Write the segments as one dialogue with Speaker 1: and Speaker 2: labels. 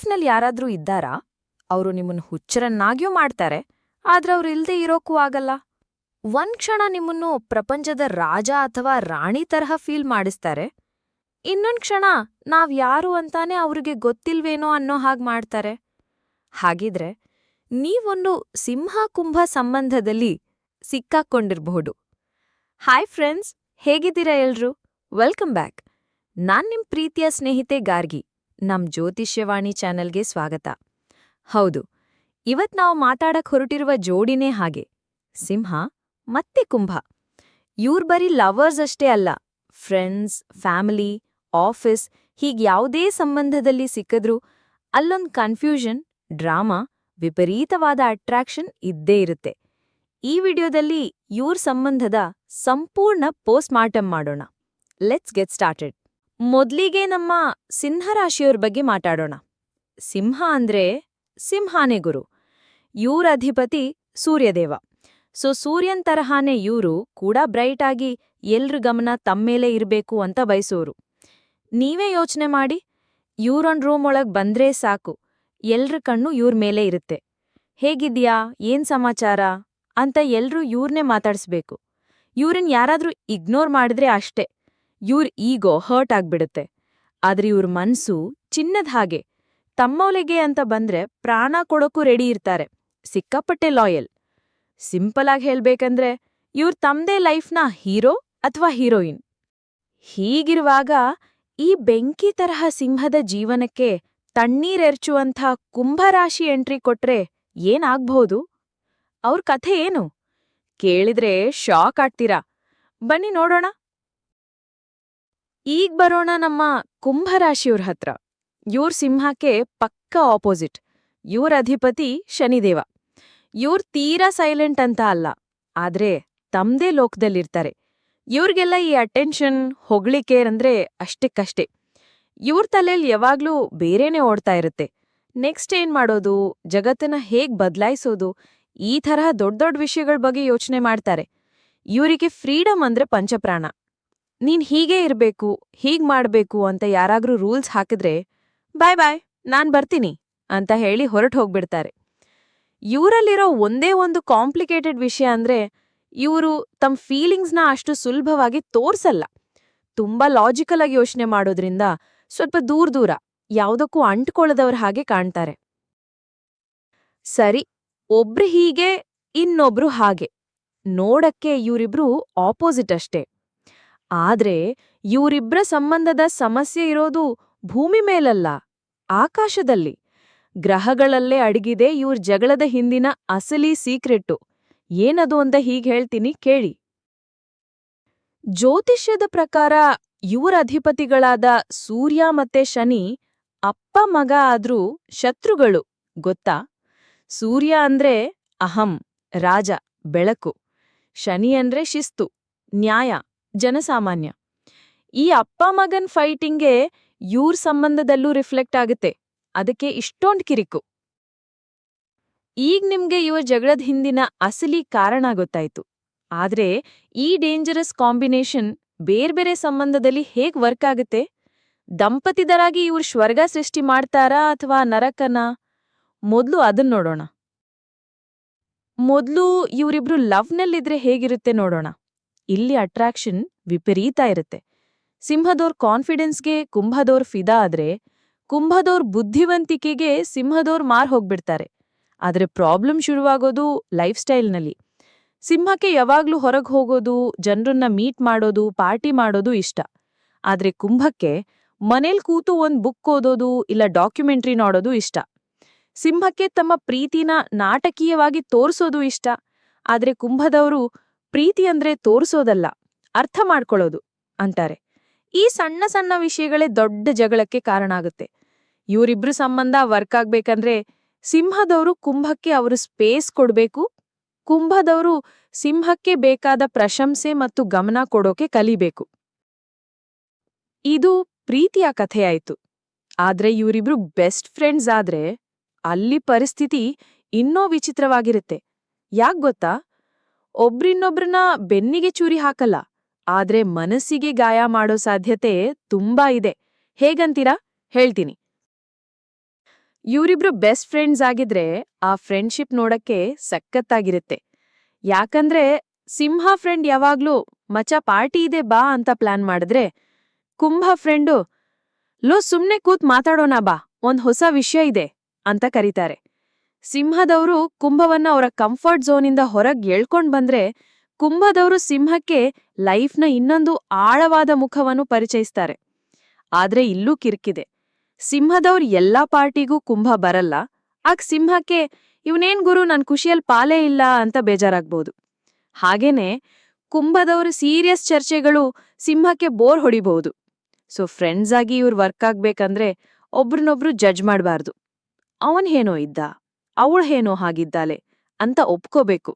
Speaker 1: ಲೈಫ್ನಲ್ಲಿ ಯಾರಾದ್ರೂ ಇದ್ದಾರಾ? ಅವರು ನಿಮ್ಮನ್ನು ಹುಚ್ಚರನ್ನಾಗಿಯೂ ಮಾಡ್ತಾರೆ, ಆದ್ರೆ ಅವ್ರು ಇಲ್ದೇ ಇರೋಕ್ಕೂ ಆಗಲ್ಲ. ಒಂದ್ ಕ್ಷಣ ನಿಮ್ಮನ್ನು ಪ್ರಪಂಚದ ರಾಜ ಅಥವಾ ರಾಣಿ ತರಹ ಫೀಲ್ ಮಾಡಿಸ್ತಾರೆ. ಇನ್ನೊಂದ್ ಕ್ಷಣ ನಾವ್ ಯಾರು ಅಂತಾನೆ ಅವ್ರಿಗೆ ಗೊತ್ತಿಲ್ವೇನೋ ಅನ್ನೋ ಹಾಗ್ ಮಾಡ್ತಾರೆ. ಹಾಗಿದ್ರೆ ನೀವೊಂದು ಸಿಂಹ ಕುಂಭ ಸಂಬಂಧದಲ್ಲಿ ಸಿಕ್ಕಾಕೊಂಡಿರ್ಬಹುದು. ಹಾಯ್ ಫ್ರೆಂಡ್ಸ್, ಹೇಗಿದ್ದೀರಾ ಎಲ್ರು? Welcome back. ನಾನ್ ನಿಮ್ ಪ್ರೀತಿಯ ಸ್ನೇಹಿತೆ ಗಾರ್ಗಿ. ನಮ್ ಜ್ಯೋತಿಷ್ಯವಾಣಿ ಚಾನೆಲ್ಗೆ ಸ್ವಾಗತ. ಹೌದು, ಇವತ್ ನಾವು ಮಾತಾಡಕ್ ಹೊರಟಿರುವ ಜೋಡಿನೇ ಹಾಗೆ. ಸಿಂಹ, ಮತ್ತೆ ಕುಂಭ. ಇವ್ರ್ ಬರೀ ಲವರ್ಸ್ ಅಷ್ಟೇ ಅಲ್ಲ, ಫ್ರೆಂಡ್ಸ್, ಫ್ಯಾಮಿಲಿ, ಆಫೀಸ್, ಹೀಗ್ ಯಾವುದೇ ಸಂಬಂಧದಲ್ಲಿ ಸಿಕ್ಕಿದ್ರೂ ಅಲ್ಲೊಂದ್ ಕನ್ಫ್ಯೂಷನ್, ಡ್ರಾಮಾ, ವಿಪರೀತವಾದ ಅಟ್ರಾಕ್ಷನ್ ಇದ್ದೇ ಇರುತ್ತೆ. ಈ ವಿಡಿಯೋದಲ್ಲಿ ಇವ್ರ ಸಂಬಂಧದ ಸಂಪೂರ್ಣ ಪೋಸ್ಟ್ ಮಾರ್ಟಮ್ ಮಾಡೋಣ. Let's get started. ಮೊದ್ಲಿಗೆ ನಮ್ಮ ಸಿಂಹರಾಶಿಯವ್ರ ಬಗ್ಗೆ ಮಾತಾಡೋಣ. ಸಿಂಹ ಅಂದ್ರೆ ಸಿಂಹಾನೇ ಗುರು. ಇವ್ರ ಅಧಿಪತಿ ಸೂರ್ಯದೇವ. ಸೊ, ಸೂರ್ಯನ್ ತರಹಾನೇ ಇವ್ರು ಕೂಡ ಬ್ರೈಟ್ ಆಗಿ ಎಲ್ರ ಗಮನ ತಮ್ಮೇಲೆ ಇರಬೇಕು ಅಂತ ಬಯಸೋರು. ನೀವೇ ಯೋಚನೆ ಮಾಡಿ, ಇವ್ರೊಂದ್ ರೂಮ್ ಒಳಗ್ ಬಂದ್ರೆ ಸಾಕು. ಎಲ್ರ ಕಣ್ಣು ಇವ್ರ ಮೇಲೆ ಇರುತ್ತೆ. ಹೇಗಿದ್ಯಾ? ಏನ್ ಸಮಾಚಾರ? ಅಂತ ಎಲ್ರೂ ಇವ್ರನ್ನೇ ಮಾತಾಡ್ಸ್ಬೇಕು. ಇವ್ರನ್ ಯಾರಾದ್ರೂ ಇಗ್ನೋರ್ ಮಾಡಿದ್ರೆ ಅಷ್ಟೇ. ಇವ್ರ ಈಗೋ ಹರ್ಟ್ ಆಗ್ಬಿಡುತ್ತೆ. ಆದ್ರೆ ಇವ್ರ ಮನ್ಸು ಚಿನ್ನದ ಹಾಗೆ. ತಮ್ಮೊಲೆಗೆ ಅಂತ ಬಂದ್ರೆ ಪ್ರಾಣ ಕೊಡೋಕ್ಕೂ ರೆಡಿ ಇರ್ತಾರೆ. ಸಿಕ್ಕಾಪಟ್ಟೆ ಲಾಯಲ್ ಸಿಂಪಲ್ ಆಗಿ ಹೇಳ್ಬೇಕಂದ್ರೆ ಇವ್ರ ತಮ್ದೇ ಲೈಫ್ನ ಹೀರೋ ಅಥವಾ ಹೀರೋಯಿನ್ ಹೀಗಿರುವಾಗ ಈ ಬೆಂಕಿ ತರಹ ಸಿಂಹದ ಜೀವನಕ್ಕೆ ತಣ್ಣೀರೆರ್ಚುವಂಥ ಕುಂಭರಾಶಿ ಎಂಟ್ರಿ ಕೊಟ್ರೆ ಏನಾಗ್ಬಹುದು? ಅವ್ರ ಕಥೆ ಏನು? ಕೇಳಿದ್ರೆ ಶಾಕ್ ಆಗ್ತೀರಾ? ಬನ್ನಿ ನೋಡೋಣ. ಈಗ ಬರೋಣ ನಮ್ಮ ಕುಂಭರಾಶಿಯವ್ರ ಹತ್ರ. ಇವ್ರ ಸಿಂಹಕ್ಕೆ ಪಕ್ಕ ಆಪೋಸಿಟ್ ಇವ್ರ ಅಧಿಪತಿ ಶನಿದೇವ. ಇವ್ರ್ ತೀರಾ ಸೈಲೆಂಟ್ ಅಂತ ಅಲ್ಲ. ಆದ್ರೆ ತಮ್ದೇ ಲೋಕದಲ್ಲಿರ್ತಾರೆ. ಇವ್ರಿಗೆಲ್ಲ ಈ ಅಟೆನ್ಷನ್ ಹೊಗಳಿಕೆ ಅಂದ್ರೆ ಅಷ್ಟಕ್ಕಷ್ಟೇ. ಇವ್ರ ತಲೆಯಲ್ಲಿ ಯಾವಾಗ್ಲೂ ಬೇರೆನೇ ಓಡ್ತಾ ಇರುತ್ತೆ. ನೆಕ್ಸ್ಟ್ ಏನ್ ಮಾಡೋದು? ಜಗತ್ತನ್ನ ಹೇಗ್ ಬದಲಾಯಿಸೋದು? ಈ ತರಹ ದೊಡ್ಡ ದೊಡ್ಡ ವಿಷಯಗಳ ಬಗ್ಗೆ ಯೋಚನೆ ಮಾಡ್ತಾರೆ. ಇವರಿಗೆ ಫ್ರೀಡಮ್ ಅಂದ್ರೆ ಪಂಚಪ್ರಾಣ. ನೀನ್ ಹೀಗೇ ಇರ್ಬೇಕು, ಹೀಗ್ ಮಾಡ್ಬೇಕು ಅಂತ ಯಾರಾದ್ರೂ ರೂಲ್ಸ್ ಹಾಕಿದ್ರೆ ಬಾಯ್ ಬಾಯ್, ನಾನ್ ಬರ್ತೀನಿ ಅಂತ ಹೇಳಿ ಹೊರಟು ಹೋಗ್ಬಿಡ್ತಾರೆ. ಇವರಲ್ಲಿರೋ ಒಂದೇ ಒಂದು ಕಾಂಪ್ಲಿಕೇಟೆಡ್ ವಿಷಯ ಅಂದ್ರೆ ಇವರು ತಮ್ಮ ಫೀಲಿಂಗ್ಸ್ನ ಅಷ್ಟು ಸುಲಭವಾಗಿ ತೋರ್ಸಲ್ಲ. ತುಂಬಾ ಲಾಜಿಕಲ್ ಆಗಿ ಯೋಚನೆ ಮಾಡೋದ್ರಿಂದ ಸ್ವಲ್ಪ ದೂರ ದೂರ ಯಾವುದಕ್ಕೂ ಅಂಟ್ಕೊಳ್ಳದವ್ರ ಹಾಗೆ ಕಾಣ್ತಾರೆ. ಸರಿ, ಒಬ್ರು ಹೀಗೆ, ಇನ್ನೊಬ್ರು ಹಾಗೆ. ನೋಡಕ್ಕೆ ಇವರಿಬ್ರು ಆಪೋಸಿಟ್ ಅಷ್ಟೇ. ಆದ್ರೆ ಇವರಿಬ್ರ ಸಂಬಂಧದ ಸಮಸ್ಯೆ ಇರೋದು ಭೂಮಿ ಮೇಲಲ್ಲ, ಆಕಾಶದಲ್ಲಿ. ಗ್ರಹಗಳಲ್ಲೇ ಅಡಗಿದೆ ಇವ್ರ ಜಗಳದ ಹಿಂದಿನ ಅಸಲಿ ಸೀಕ್ರೆಟ್ಟು. ಏನದು ಅಂತ ಹೀಗೆ ಹೇಳ್ತೀನಿ ಕೇಳಿ. ಜ್ಯೋತಿಷ್ಯದ ಪ್ರಕಾರ ಇವರ ಅಧಿಪತಿಗಳಾದ ಸೂರ್ಯ ಮತ್ತೆ ಶನಿ ಅಪ್ಪ ಮಗ ಆದ್ರೂ ಶತ್ರುಗಳು, ಗೊತ್ತಾ? ಸೂರ್ಯ ಅಂದ್ರೆ ಅಹಂ, ರಾಜ, ಬೆಳಕು. ಶನಿ ಅಂದ್ರೆ ಶಿಸ್ತು, ನ್ಯಾಯ. ಜನಸಾಮಾನ್ಯ. ಈ ಅಪ್ಪ ಮಗನ್ ಫೈಟಿಂಗ್ಗೆ ಇವ್ರ ಸಂಬಂಧದಲ್ಲೂ ರಿಫ್ಲೆಕ್ಟ್ ಆಗುತ್ತೆ. ಅದಕ್ಕೆ ಇಷ್ಟೊಂದ್ ಕಿರಿಕು. ಈಗ ನಿಮ್ಗೆ ಇವ್ರ ಜಗಳದ ಹಿಂದಿನ ಅಸಲಿ ಕಾರಣ ಗೊತ್ತಾಯ್ತು. ಆದ್ರೆ ಈ ಡೇಂಜರಸ್ ಕಾಂಬಿನೇಷನ್ ಬೇರ್ಬೇರೆ ಸಂಬಂಧದಲ್ಲಿ ಹೇಗ್ ವರ್ಕ್ ಆಗುತ್ತೆ? ದಂಪತಿದರಾಗಿ ಇವ್ರು ಸ್ವರ್ಗ ಸೃಷ್ಟಿ ಮಾಡ್ತಾರಾ ಅಥವಾ ನರಕನ? ಮೊದ್ಲು ಅದನ್ ನೋಡೋಣ. ಮೊದ್ಲು ಇವರಿಬ್ರು ಲವ್ನಲ್ಲಿದ್ರೆ ಹೇಗಿರುತ್ತೆ ನೋಡೋಣ. ಇಲ್ಲಿ ಅಟ್ರಾಕ್ಷನ್ ವಿಪರೀತ ಇರುತ್ತೆ. ಸಿಂಹದೋರ್ ಕಾನ್ಫಿಡೆನ್ಸ್ಗೆ ಕುಂಭದೋರ್ ಫಿದಾ ಆದ್ರೆ, ಕುಂಭದೋರ್ ಬುದ್ಧಿವಂತಿಕೆಗೆ ಸಿಂಹದೋರ್ ಮಾರ್ ಹೋಗ್ಬಿಡ್ತಾರೆ. ಆದ್ರೆ ಪ್ರಾಬ್ಲಮ್ ಶುರುವಾಗೋದು ಲೈಫ್ ಸ್ಟೈಲ್ನಲ್ಲಿ ಸಿಂಹಕ್ಕೆ ಯಾವಾಗ್ಲೂ ಹೊರಗೆ ಹೋಗೋದು, ಜನರನ್ನ ಮೀಟ್ ಮಾಡೋದು ಪಾರ್ಟಿ ಮಾಡೋದು ಇಷ್ಟ. ಆದ್ರೆ ಕುಂಭಕ್ಕೆ ಮನೇಲಿ ಕೂತು ಒಂದು ಬುಕ್ ಓದೋದು ಇಲ್ಲ ಡಾಕ್ಯುಮೆಂಟ್ರಿ ನೋಡೋದು ಇಷ್ಟ. ಸಿಂಹಕ್ಕೆ ತಮ್ಮ ಪ್ರೀತಿನ ನಾಟಕೀಯವಾಗಿ ತೋರಿಸೋದು ಇಷ್ಟ. ಆದ್ರೆ ಕುಂಭದವರು ಪ್ರೀತಿ ಅಂದ್ರೆ ತೋರಿಸೋದಲ್ಲ, ಅರ್ಥ ಮಾಡ್ಕೊಳ್ಳೋದು ಅಂತಾರೆ. ಈ ಸಣ್ಣ ಸಣ್ಣ ವಿಷಯಗಳೇ ದೊಡ್ಡ ಜಗಳಕ್ಕೆ ಕಾರಣ ಆಗುತ್ತೆ. ಇವರಿಬ್ರು ಸಂಬಂಧ ವರ್ಕ್ ಆಗ್ಬೇಕಂದ್ರೆ ಸಿಂಹದವರು ಕುಂಭಕ್ಕೆ ಅವರು ಸ್ಪೇಸ್ ಕೊಡ್ಬೇಕು, ಕುಂಭದವರು ಸಿಂಹಕ್ಕೆ ಬೇಕಾದ ಪ್ರಶಂಸೆ ಮತ್ತು ಗಮನ ಕೊಡೋಕೆ ಕಲಿಬೇಕು. ಇದು ಪ್ರೀತಿಯ ಕಥೆಯಾಯಿತು ಆದ್ರೆ ಇವರಿಬ್ರು ಬೆಸ್ಟ್ ಫ್ರೆಂಡ್ಸ್ ಆದ್ರೆ ಅಲ್ಲಿ ಪರಿಸ್ಥಿತಿ ಇನ್ನೂ ವಿಚಿತ್ರವಾಗಿರುತ್ತೆ. ಯಾಕ್ ಗೊತ್ತಾ? ಒಬ್ರಿನ್ನೊಬ್ರನ್ನ ಬೆನ್ನಿಗೆ ಚೂರಿ ಹಾಕಲ್ಲ, ಆದ್ರೆ ಮನಸ್ಸಿಗೆ ಗಾಯ ಮಾಡೋ ಸಾಧ್ಯತೆ ತುಂಬಾ ಇದೆ. ಹೇಗಂತೀರಾ? ಹೇಳ್ತೀನಿ.
Speaker 2: ಇವರಿಬ್ರು ಬೆಸ್ಟ್ ಫ್ರೆಂಡ್ಸ್ ಆಗಿದ್ರೆ ಆ ಫ್ರೆಂಡ್ಶಿಪ್ ನೋಡಕ್ಕೆ ಸಖತ್ತಾಗಿರುತ್ತೆ. ಯಾಕಂದ್ರೆ ಸಿಂಹ ಫ್ರೆಂಡ್ ಯಾವಾಗ್ಲೂ ಮಚ ಪಾರ್ಟಿ ಇದೆ ಬಾ ಅಂತ ಪ್ಲಾನ್ ಮಾಡಿದ್ರೆ ಕುಂಭ ಫ್ರೆಂಡು, ಲೋ ಸುಮ್ನೆ ಕೂತ್ ಮಾತಾಡೋಣ ಬಾ, ಒಂದ್ ಹೊಸ ವಿಷಯ ಇದೆ ಅಂತ ಕರೀತಾರೆ. ಸಿಂಹದವರು ಕುಂಭವನ್ನ ಅವರ ಕಂಫರ್ಟ್ ಝೋನಿಂದ ಹೊರಗೆ ಎಳ್ಕೊಂಡ್ ಬಂದ್ರೆ ಕುಂಭದವರು ಸಿಂಹಕ್ಕೆ ಲೈಫ್ನ ಇನ್ನೊಂದು ಆಳವಾದ ಮುಖವನ್ನು ಪರಿಚಯಿಸ್ತಾರೆ. ಆದ್ರೆ ಇಲ್ಲೂ ಕಿರ್ಕಿದೆ. ಸಿಂಹದವ್ರ್ ಎಲ್ಲಾ ಪಾರ್ಟಿಗೂ ಕುಂಭ ಬರಲ್ಲ. ಆಗ ಸಿಂಹಕ್ಕೆ, ಇವನೇನ್ ಗುರು, ನನ್ ಖುಷಿಯಲ್ ಪಾಲೇ ಇಲ್ಲ ಅಂತ ಬೇಜಾರಾಗ್ಬೋದು. ಹಾಗೇನೆ ಕುಂಭದವ್ರ ಸೀರಿಯಸ್ ಚರ್ಚೆಗಳು ಸಿಂಹಕ್ಕೆ ಬೋರ್ ಹೊಡಿಬಹುದು. ಸೊ ಫ್ರೆಂಡ್ಸ್ ಆಗಿ ಇವ್ರು ವರ್ಕ್ ಆಗ್ಬೇಕಂದ್ರೆ ಒಬ್ರನ್ನೊಬ್ರು ಜಡ್ಜ್ ಮಾಡಬಾರ್ದು. ಅವನ್ ಏನೋ ಇದ್ದ? ಅವಳೇನೋ ಹಾಗಿದ್ದಾಳೆ ಅಂತ ಒಪ್ಕೋಬೇಕು.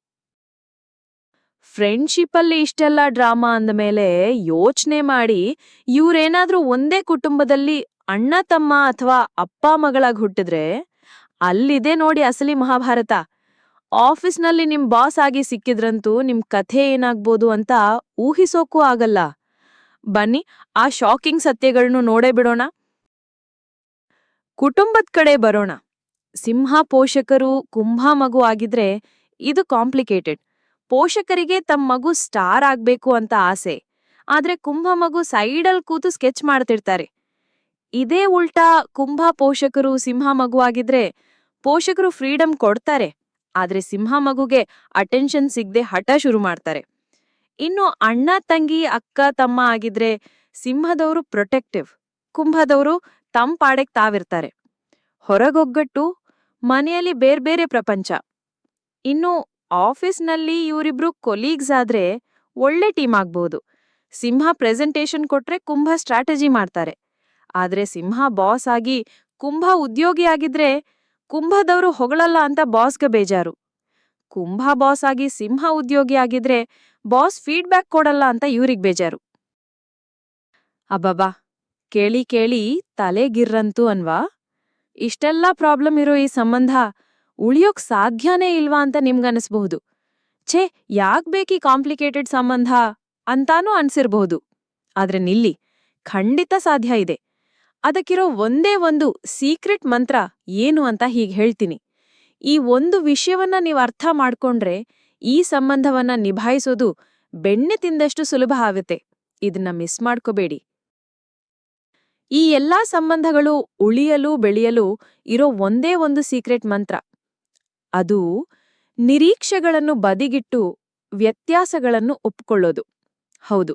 Speaker 2: ಫ್ರೆಂಡ್ಶಿಪ್ಪಲ್ಲಿ ಇಷ್ಟೆಲ್ಲ ಡ್ರಾಮಾ ಅಂದಮೇಲೆ ಯೋಚನೆ ಮಾಡಿ ಇವ್ರೇನಾದ್ರೂ ಒಂದೇ ಕುಟುಂಬದಲ್ಲಿ ಅಣ್ಣ, ತಮ್ಮ ಅಥವಾ ಅಪ್ಪ, ಮಗಳಾಗಿ ಹುಟ್ಟಿದ್ರೆ ಅಲ್ಲಿದೆ ನೋಡಿ ಅಸಲಿ ಮಹಾಭಾರತ. ಆಫೀಸ್ನಲ್ಲಿ ನಿಮ್ ಬಾಸ್ ಆಗಿ ಸಿಕ್ಕಿದ್ರಂತೂ ನಿಮ್ ಕಥೆ ಏನಾಗ್ಬೋದು ಅಂತ ಊಹಿಸೋಕೂ ಆಗಲ್ಲ. ಬನ್ನಿ, ಆ ಶಾಕಿಂಗ್ ಸತ್ಯಗಳನ್ನು ನೋಡೇ ಬಿಡೋಣ. ಕುಟುಂಬದ ಕಡೆ ಬರೋಣ. ಸಿಂಹ ಪೋಷಕರು ಕುಂಭ ಮಗು ಆಗಿದ್ರೆ ಇದು ಕಾಂಪ್ಲಿಕೇಟೆಡ್. ಪೋಷಕರಿಗೆ ತಮ್ಮ ಮಗು ಸ್ಟಾರ್ ಆಗ್ಬೇಕು ಅಂತ ಆಸೆ. ಆದ್ರೆ ಕುಂಭ ಮಗು ಸೈಡಲ್ ಕೂತು ಸ್ಕೆಚ್ ಮಾಡ್ತಿರ್ತಾರೆ. ಇದೇ ಉಲ್ಟಾ ಕುಂಭ ಪೋಷಕರು ಸಿಂಹ ಮಗು ಆಗಿದ್ರೆ ಪೋಷಕರು ಫ್ರೀಡಮ್ ಕೊಡ್ತಾರೆ. ಆದ್ರೆ ಸಿಂಹ ಮಗುಗೆ ಅಟೆನ್ಷನ್ ಸಿಗದೆ ಹಠ ಶುರು ಮಾಡ್ತಾರೆ. ಇನ್ನು ಅಣ್ಣ, ತಂಗಿ, ಅಕ್ಕ, ತಮ್ಮ ಆಗಿದ್ರೆ ಸಿಂಹದವರು ಪ್ರೊಟೆಕ್ಟಿವ್. ಕುಂಭದವರು ತಮ್ಮ ಪಾಡೆಗ್ ತಾವಿರ್ತಾರೆ. ಹೊರಗೊಗ್ಗಟ್ಟು ಮನೆಯಲ್ಲಿ ಬೇರ್ಬೇರೆ ಪ್ರಪಂಚ. ಇನ್ನು ಆಫೀಸ್ನಲ್ಲಿ ಇವರಿಬ್ರು ಕೊಲೀಗ್ಸ್ ಆದ್ರೆ ಒಳ್ಳೆ ಟೀಮ್ ಆಗ್ಬೋದು. ಸಿಂಹ ಪ್ರೆಸೆಂಟೇಷನ್ ಕೊಟ್ರೆ ಕುಂಭ ಸ್ಟ್ರಾಟಜಿ ಮಾಡ್ತಾರೆ. ಆದ್ರೆ ಸಿಂಹ ಬಾಸ್ ಆಗಿ ಕುಂಭ ಉದ್ಯೋಗಿ ಆಗಿದ್ರೆ ಕುಂಭದವರು ಹೊಗಳಲ್ಲ ಅಂತ ಬಾಸ್ಗೆ ಬೇಜಾರು. ಕುಂಭ ಬಾಸ್ ಆಗಿ ಸಿಂಹ ಉದ್ಯೋಗಿ ಆಗಿದ್ರೆ ಬಾಸ್ ಫೀಡ್ಬ್ಯಾಕ್ ಕೊಡಲ್ಲ ಅಂತ ಇವ್ರಿಗೆ ಬೇಜಾರು. ಅಬ್ಬಬ್ಬಾ, ಕೇಳಿ ಕೇಳಿ ತಲೆಗಿರ್ರಂತು ಅನ್ವಾ? ಇಷ್ಟೆಲ್ಲಾ ಪ್ರಾಬ್ಲಮ್ ಇರೋ ಈ ಸಂಬಂಧ ಉಳಿಯೋಕ್ ಸಾಧ್ಯನೇ ಇಲ್ವಾ ಅಂತ ನಿಮ್ಗನ್ಸ್ಬಹುದು ಛೇ, ಯಾಕ್ ಬೇಕಿ ಕಾಂಪ್ಲಿಕೇಟೆಡ್ ಸಂಬಂಧ ಅಂತಾನೂ ಅನ್ಸಿರ್ಬಹುದು. ಆದ್ರೆ ನಿಲ್ಲಿ, ಖಂಡಿತ ಸಾಧ್ಯ ಇದೆ. ಅದಕ್ಕಿರೋ ಒಂದೇ ಒಂದು ಸೀಕ್ರೆಟ್ ಮಂತ್ರ ಏನು ಅಂತ ಹೀಗ್ ಹೇಳ್ತೀನಿ. ಈ ಒಂದು ವಿಷಯವನ್ನ ನೀವು ಅರ್ಥ ಮಾಡ್ಕೊಂಡ್ರೆ ಈ ಸಂಬಂಧವನ್ನ ನಿಭಾಯಿಸೋದು ಬೆಣ್ಣೆ ತಿಂದಷ್ಟು ಸುಲಭ ಆಗುತ್ತೆ. ಇದನ್ನ ಮಿಸ್ ಮಾಡ್ಕೋಬೇಡಿ. ಈ ಎಲ್ಲಾ ಸಂಬಂಧಗಳು ಉಳಿಯಲು, ಬೆಳೆಯಲು ಇರೋ ಒಂದೇ ಒಂದು ಸೀಕ್ರೆಟ್ ಮಂತ್ರ. ಅದು ನಿರೀಕ್ಷೆಗಳನ್ನು ಬದಿಗಿಟ್ಟು ವ್ಯತ್ಯಾಸಗಳನ್ನು ಒಪ್ಕೊಳ್ಳೋದು. ಹೌದು,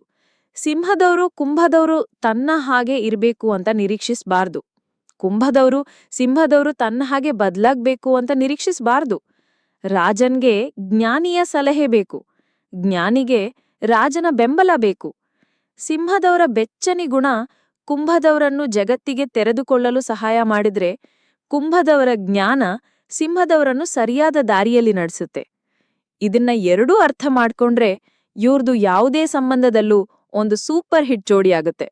Speaker 2: ಸಿಂಹದವರು ಕುಂಭದವರು ತನ್ನ ಹಾಗೆ ಇರಬೇಕು ಅಂತ ನಿರೀಕ್ಷಿಸಬಾರ್ದು. ಕುಂಭದವರು ಸಿಂಹದವರು ತನ್ನ ಹಾಗೆ ಬದಲಾಗಬೇಕು ಅಂತ ನಿರೀಕ್ಷಿಸಬಾರ್ದು. ರಾಜನ್ಗೆ ಜ್ಞಾನಿಯ ಸಲಹೆ ಬೇಕು. ಜ್ಞಾನಿಗೆ ರಾಜನ ಬೆಂಬಲ ಬೇಕು. ಸಿಂಹದವರ ಬೆಚ್ಚನಿ ಗುಣ ಕುಂಭದವರನ್ನು ಜಗತ್ತಿಗೆ ತೆರೆದುಕೊಳ್ಳಲು ಸಹಾಯ ಮಾಡಿದ್ರೆ ಕುಂಭದವರ ಜ್ಞಾನ ಸಿಂಹದವರನ್ನು ಸರಿಯಾದ ದಾರಿಯಲ್ಲಿ ನಡೆಸುತ್ತೆ. ಇದನ್ನ ಎರಡೂ ಅರ್ಥ ಮಾಡ್ಕೊಂಡ್ರೆ ಇವ್ರದು ಯಾವುದೇ ಸಂಬಂಧದಲ್ಲೂ ಒಂದು ಸೂಪರ್ ಹಿಟ್ ಜೋಡಿಯಾಗುತ್ತೆ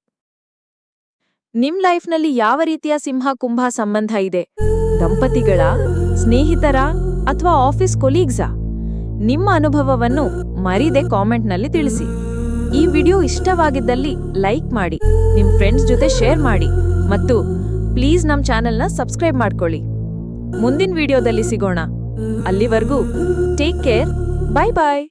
Speaker 2: ನಿಮ್ ಲೈಫ್ನಲ್ಲಿ ಯಾವ ರೀತಿಯ ಸಿಂಹ ಕುಂಭ ಸಂಬಂಧ ಇದೆ? ದಂಪತಿಗಳ, ಸ್ನೇಹಿತರ ಅಥವಾ ಆಫೀಸ್ ಕೊಲೀಗ್ಸಾ? ನಿಮ್ಮ ಅನುಭವವನ್ನು ಮರಿದೆ ಕಾಮೆಂಟ್ನಲ್ಲಿ ತಿಳಿಸಿ. ಈ ವಿಡಿಯೋ ಇಷ್ಟವಾಗಿದ್ದಲ್ಲಿ ಲೈಕ್ ಮಾಡಿ ನಿಮ್ಮ ಫ್ರೆಂಡ್ಸ್ ಜೊತೆ ಶೇರ್ ಮಾಡಿ ಮತ್ತು ಪ್ಲೀಸ್ ನಮ್ಮ ಚಾನೆಲ್ನ ಸಬ್ಸ್ಕ್ರೈಬ್ ಮಾಡ್ಕೊಳ್ಳಿ. ಮುಂದಿನ ವಿಡಿಯೋದಲ್ಲಿ ಸಿಗೋಣ. ಅಲ್ಲಿವರೆಗೂ ಟೇಕ್ ಕೇರ್, ಬಾಯ್ ಬಾಯ್.